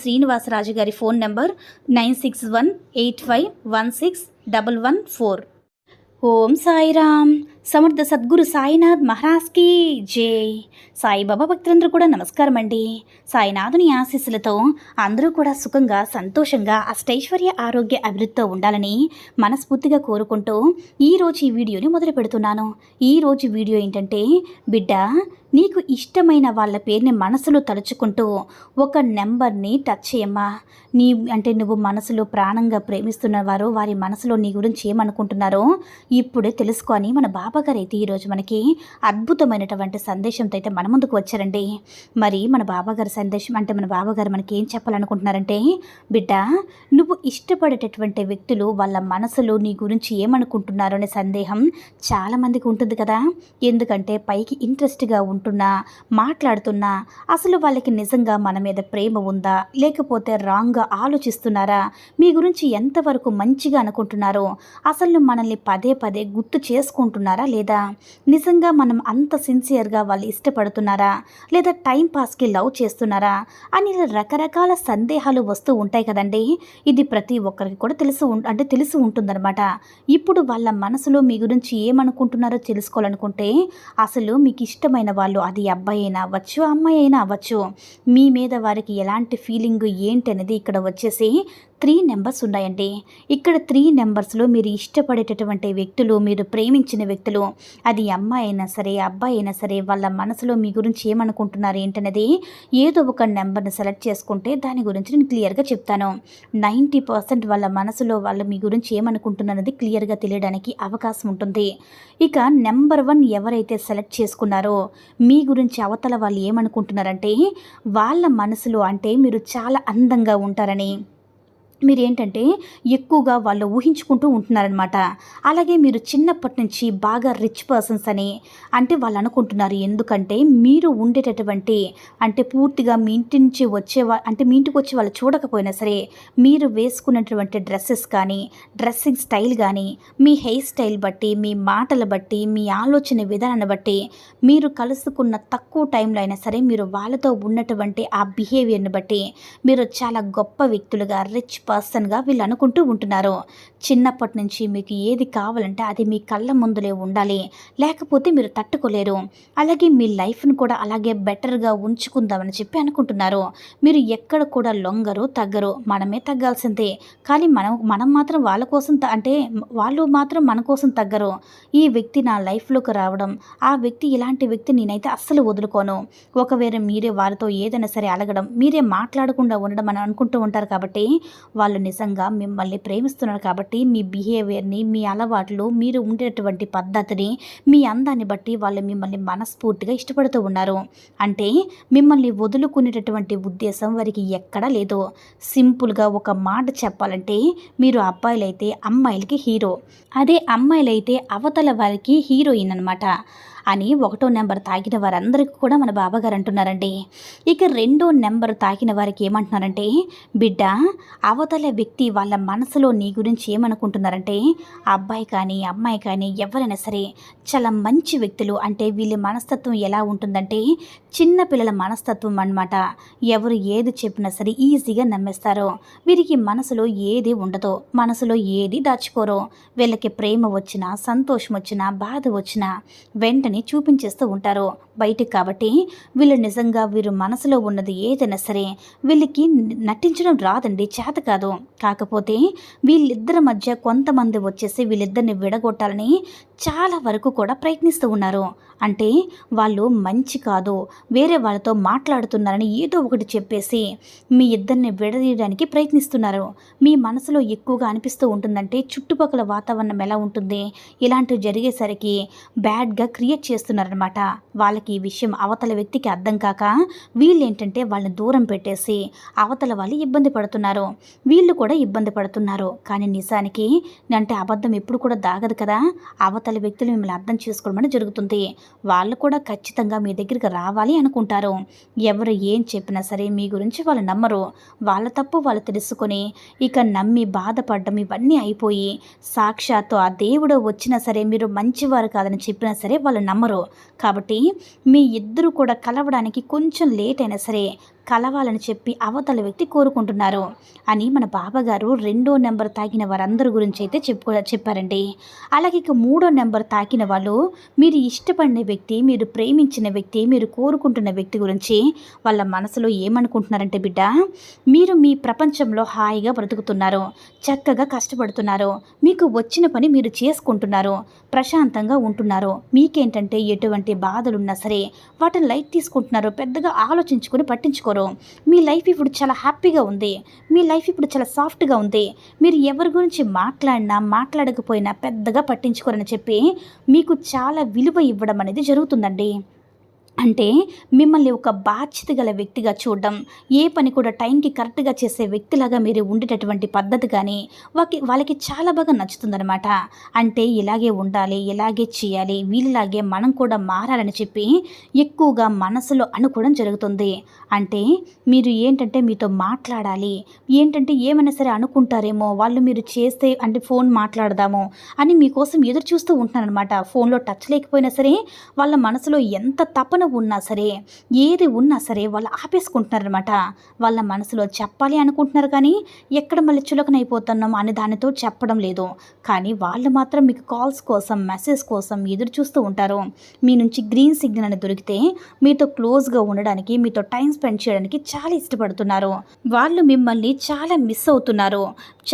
శ్రీనివాసరాజు గారి phone number nine six one eight five one six double one four. Om Sairam. సమర్థ సద్గురు సాయినాథ్ మహారాజ్కి జై. సాయిబాబా భక్తులందరూ కూడా నమస్కారం అండి. సాయినాథుని ఆశీస్సులతో అందరూ కూడా సుఖంగా సంతోషంగా అష్టైశ్వర్య ఆరోగ్య అభివృద్ధితో ఉండాలని మనస్ఫూర్తిగా కోరుకుంటూ ఈరోజు ఈ వీడియోని మొదలు పెడుతున్నాను. ఈరోజు వీడియో ఏంటంటే బిడ్డ నీకు ఇష్టమైన వాళ్ళ పేరుని మనసులో తలుచుకుంటూ ఒక నెంబర్ని టచ్ చేయమ్మా. నీ అంటే నువ్వు మనసులో ప్రాణంగా ప్రేమిస్తున్న వారు వారి మనసులో నీ గురించి ఏమనుకుంటున్నారో ఇప్పుడే తెలుసుకొని మన బాబా గారు అయితే ఈరోజు మనకి అద్భుతమైనటువంటి సందేశంతో అయితే మన ముందుకు వచ్చారండి. మరి మన బాబాగారి సందేశం అంటే మన బాబాగారు మనకి ఏం చెప్పాలనుకుంటున్నారంటే బిడ్డ నువ్వు ఇష్టపడేటటువంటి వ్యక్తులు వాళ్ళ మనసులో నీ గురించి ఏమనుకుంటున్నారు? అనే సందేహం చాలామందికి ఉంటుంది కదా. ఎందుకంటే పైకి ఇంట్రెస్ట్గా ఉంటున్నా మాట్లాడుతున్నా అసలు వాళ్ళకి నిజంగా మన మీద ప్రేమ ఉందా? లేకపోతే రాంగ్గా ఆలోచిస్తున్నారా? మీ గురించి ఎంతవరకు మంచిగా అనుకుంటున్నారో అసలు మనల్ని పదే పదే గుర్తు చేసుకుంటున్నారా? లేదా? నిజంగా మనం అంత సిన్సియర్గా వాళ్ళు ఇష్టపడుతున్నారా? లేదా టైం పాస్కి లవ్ చేస్తున్నారా? అని రకరకాల సందేహాలు వస్తూ ఉంటాయి కదండి. ఇది ప్రతి ఒక్కరికి కూడా తెలుసు అంటే తెలిసి ఉంటుందన్నమాట. ఇప్పుడు వాళ్ళ మనసులో మీ గురించి ఏమనుకుంటున్నారో తెలుసుకోవాలనుకుంటే అసలు మీకు ఇష్టమైన వాళ్ళు అది అబ్బాయి అయినా అవ్వచ్చు అమ్మాయి అయినా అవ్వచ్చు. మీ మీద వారికి ఎలాంటి ఫీలింగ్ ఏంటి అనేది ఇక్కడ వచ్చేసి త్రీ నెంబర్స్ ఉన్నాయండి. ఇక్కడ త్రీ నెంబర్స్లో మీరు ఇష్టపడేటటువంటి వ్యక్తులు మీరు ప్రేమించిన వ్యక్తులు అది అమ్మాయి అయినా సరే అబ్బాయి అయినా సరే వాళ్ళ మనసులో మీ గురించి ఏమనుకుంటున్నారు ఏంటనేది ఏదో ఒక నెంబర్ని సెలెక్ట్ చేసుకుంటే దాని గురించి నేను క్లియర్గా చెప్తాను. నైంటీ పర్సెంట్ వాళ్ళ మనసులో వాళ్ళు మీ గురించి ఏమనుకుంటున్నది క్లియర్గా తెలియడానికి అవకాశం ఉంటుంది. ఇక నెంబర్ వన్ ఎవరైతే సెలెక్ట్ చేసుకున్నారో మీ గురించి అవతల వాళ్ళు ఏమనుకుంటున్నారంటే వాళ్ళ మనసులో అంటే మీరు చాలా అందంగా ఉంటారని. మీరు ఏంటంటే ఎక్కువగా వాళ్ళు ఊహించుకుంటూ ఉంటున్నారనమాట అలాగే మీరు చిన్నప్పటి నుంచి బాగా రిచ్ పర్సన్స్ అని అంటే వాళ్ళు అనుకుంటున్నారు. ఎందుకంటే మీరు ఉండేటటువంటి అంటే పూర్తిగా మీ ఇంటి నుంచి వచ్చే అంటే మీ ఇంటికి వచ్చి వాళ్ళు చూడకపోయినా సరే మీరు వేసుకున్నటువంటి డ్రెస్సెస్ కానీ డ్రెస్సింగ్ స్టైల్ కానీ మీ హెయిర్ స్టైల్ బట్టి మీ మాటలు బట్టి మీ ఆలోచన విధానాన్ని బట్టి మీరు కలుసుకున్న తక్కువ టైంలో అయినా సరే మీరు వాళ్ళతో ఉన్నటువంటి ఆ బిహేవియర్ని బట్టి మీరు చాలా గొప్ప వ్యక్తులుగా రిచ్ పర్సన్గా వీళ్ళు అనుకుంటూ ఉంటున్నారు. చిన్నప్పటి నుంచి మీకు ఏది కావాలంటే అది మీ కళ్ళ ముందులే ఉండాలి. లేకపోతే మీరు తట్టుకోలేరు. అలాగే మీ లైఫ్ను కూడా అలాగే బెటర్గా ఉంచుకుందామని చెప్పి అనుకుంటున్నారు. మీరు ఎక్కడ కూడా లొంగరు తగ్గరు. మనమే తగ్గాల్సిందే. కానీ మనం మనం మాత్రం వాళ్ళ కోసం అంటే వాళ్ళు మాత్రం మన కోసం తగ్గరు. ఈ వ్యక్తి నా లైఫ్లోకి రావడం ఆ వ్యక్తి ఇలాంటి వ్యక్తి నేనైతే అస్సలు వదులుకోను. ఒకవేళ మీరే వారితో ఏదైనా సరే అలగడం మీరే మాట్లాడకుండా ఉండడం అని అనుకుంటూ ఉంటారు కాబట్టి వాళ్ళు నిజంగా మిమ్మల్ని ప్రేమిస్తున్నారు కాబట్టి మీ బిహేవియర్ని మీ అలవాట్లు మీరు ఉండేటువంటి పద్ధతిని మీ అందాన్ని బట్టి వాళ్ళు మిమ్మల్ని మనస్ఫూర్తిగా ఇష్టపడుతూ ఉన్నారు. అంటే మిమ్మల్ని వదులుకునేటటువంటి ఉద్దేశం వారికి ఎక్కడా లేదు. సింపుల్గా ఒక మాట చెప్పాలంటే మీరు అబ్బాయిలైతే అమ్మాయిలకి హీరో. అదే అమ్మాయిలైతే అవతల వారికి హీరోయిన్ అనమాట అని ఒకటో నెంబర్ తాకిన వారందరికీ కూడా మన బాబాగారు అంటున్నారండి. ఇక రెండో నెంబర్ తాకిన వారికి ఏమంటున్నారంటే బిడ్డ అవతల వ్యక్తి వాళ్ళ మనసులో నీ గురించి ఏమనుకుంటున్నారంటే అబ్బాయి కానీ అమ్మాయి కానీ ఎవరైనా సరే చాలా మంచి వ్యక్తులు అంటే వీళ్ళ మనస్తత్వం ఎలా ఉంటుందంటే చిన్న పిల్లల మనస్తత్వం అన్నమాట. ఎవరు ఏది చెప్పినా సరే ఈజీగా నమ్మేస్తారు. వీరికి మనసులో ఏది ఉండదో మనసులో ఏది దాచుకోరు వీళ్ళకి ప్రేమ వచ్చినా సంతోషం వచ్చినా బాధ వచ్చినా వెంటనే చూపించేస్తూ ఉంటారు. బయటికి కాబట్టి వీళ్ళు నిజంగా వీరు మనసులో ఉన్నది ఏదైనా సరే వీళ్ళకి నటించడం రాదండి చేత కాదు. కాకపోతే వీళ్ళిద్దరి మధ్య కొంతమంది వచ్చేసి వీళ్ళిద్దరిని విడగొట్టాలని చాలా వరకు కూడా ప్రయత్నిస్తూ ఉన్నారు. అంటే వాళ్ళు మంచి కాదు వేరే వాళ్ళతో మాట్లాడుతున్నారని ఏదో ఒకటి చెప్పేసి మీ ఇద్దరిని విడదీయడానికి ప్రయత్నిస్తున్నారు. మీ మనసులో ఎక్కువగా అనిపిస్తూ ఉంటుందంటే చుట్టుపక్కల వాతావరణం ఎలా ఉంటుంది ఇలాంటివి జరిగేసరికి బ్యాడ్గా క్రియేట్ చేస్తున్నారనమాట వాళ్ళకి ఈ విషయం అవతల వ్యక్తికి అర్థం కాక వీళ్ళు ఏంటంటే వాళ్ళని దూరం పెట్టేసి అవతల వాళ్ళు ఇబ్బంది పడుతున్నారు. వీళ్ళు కూడా ఇబ్బంది పడుతున్నారు. కానీ నిజానికి అంటే అబద్ధం ఎప్పుడు కూడా దాగదు కదా. అవతల వ్యక్తులు మిమ్మల్ని అర్థం చేసుకోవడం జరుగుతుంది. వాళ్ళు కూడా ఖచ్చితంగా మీ దగ్గరికి రావాలి అనుకుంటారు. ఎవరు ఏం చెప్పినా సరే మీ గురించి వాళ్ళు నమ్మరు. వాళ్ళ తప్పు వాళ్ళు తెలుసుకొని ఇక నమ్మి బాధపడడం ఇవన్నీ అయిపోయి సాక్షాత్తు ఆ దేవుడు వచ్చినా సరే మీరు మంచివారు కాదని చెప్పినా సరే వాళ్ళు నమ్మరు. కాబట్టి మీ ఇద్దరు కూడా కలవడానికి కొంచెం లేట్ అయినా సరే కలవాలని చెప్పి అవతల వ్యక్తి కోరుకుంటున్నారు అని మన బాబాగారు రెండో నెంబర్ తాకిన వారందరి గురించి అయితే చెప్పు చెప్పారండి. అలాగే ఇక మూడో నెంబర్ తాకిన వాళ్ళు మీరు ఇష్టపడిన వ్యక్తి మీరు ప్రేమించిన వ్యక్తి మీరు కోరుకుంటున్న వ్యక్తి గురించి వాళ్ళ మనసులో ఏమనుకుంటున్నారంటే బిడ్డ మీరు మీ ప్రపంచంలో హాయిగా బ్రతుకుతున్నారు చక్కగా కష్టపడుతున్నారు మీకు వచ్చిన పని మీరు చేసుకుంటున్నారు ప్రశాంతంగా ఉంటున్నారు మీకేంటంటే ఎటువంటి బాధలున్నా సరే వాటిని లైట్ తీసుకుంటున్నారు పెద్దగా ఆలోచించుకొని పట్టించుకో చేసుకోరు. మీ లైఫ్ ఇప్పుడు చాలా హ్యాపీగా ఉంది. మీ లైఫ్ ఇప్పుడు చాలా సాఫ్ట్గా ఉంది. మీరు ఎవరి గురించి మాట్లాడినా మాట్లాడకపోయినా పెద్దగా పట్టించుకోరని చెప్పి మీకు చాలా విలువ ఇవ్వడం అనేది జరుగుతుందండి. అంటే మిమ్మల్ని ఒక బాధ్యత గల వ్యక్తిగా చూడడం ఏ పని కూడా టైంకి కరెక్ట్గా చేసే వ్యక్తిలాగా మీరు ఉండేటటువంటి పద్ధతి కానీ వాళ్ళకి వాళ్ళకి చాలా బాగా నచ్చుతుందనమాట అంటే ఇలాగే ఉండాలి ఇలాగే చేయాలి వీళ్ళలాగే మనం కూడా మారాలని చెప్పి ఎక్కువగా మనసులో అనుకోవడం జరుగుతుంది. అంటే మీరు ఏంటంటే మీతో మాట్లాడాలి ఏంటంటే ఏమైనా సరే అనుకుంటారేమో వాళ్ళు మీరు చేస్తే అంటే ఫోన్ మాట్లాడదాము అని మీకోసం ఎదురు చూస్తూ ఉంటున్నారనమాట ఫోన్లో టచ్ లేకపోయినా సరే వాళ్ళ మనసులో ఎంత తపన ఉన్నా సరే ఏది ఉన్నా సరే వాళ్ళు ఆపేసుకుంటున్నారనమాట వాళ్ళ మనసులో చెప్పాలి అనుకుంటున్నారు కానీ ఎక్కడ మళ్ళీ చులకనైపోతున్నాం అనే దానితో చెప్పడం లేదు. కానీ వాళ్ళు మాత్రం మీకు కాల్స్ కోసం మెసేజ్ కోసం ఎదురు చూస్తూ ఉంటారు. మీ నుంచి గ్రీన్ సిగ్నల్ అని దొరికితే మీతో క్లోజ్గా ఉండడానికి మీతో టైం స్పెండ్ చేయడానికి చాలా ఇష్టపడుతున్నారు. వాళ్ళు మిమ్మల్ని చాలా మిస్ అవుతున్నారు.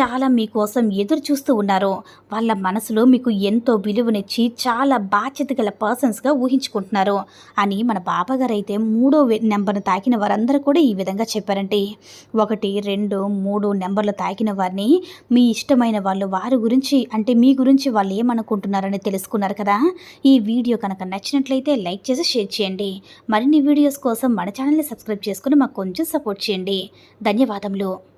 చాలా మీకోసం ఎదురు చూస్తూ ఉన్నారు. వాళ్ళ మనసులో మీకు ఎంతో విలువనిచ్చి చాలా బాధ్యత గల పర్సన్స్గా ఊహించుకుంటున్నారు అని మన బాబాగారైతే మూడో నెంబర్ను తాకిన వారందరూ కూడా ఈ విధంగా చెప్పారంటే ఒకటి రెండు మూడు నెంబర్లు తాకిన వారిని మీ ఇష్టమైన వాళ్ళు వారి గురించి అంటే మీ గురించి వాళ్ళు ఏమనుకుంటున్నారని తెలుసుకున్నారు కదా? ఈ వీడియో కనుక నచ్చినట్లయితే లైక్ చేసి షేర్ చేయండి. మరిన్ని వీడియోస్ కోసం మన ఛానల్ని సబ్స్క్రైబ్ చేసుకుని మాకు కొంచెం సపోర్ట్ చేయండి. ధన్యవాదములు.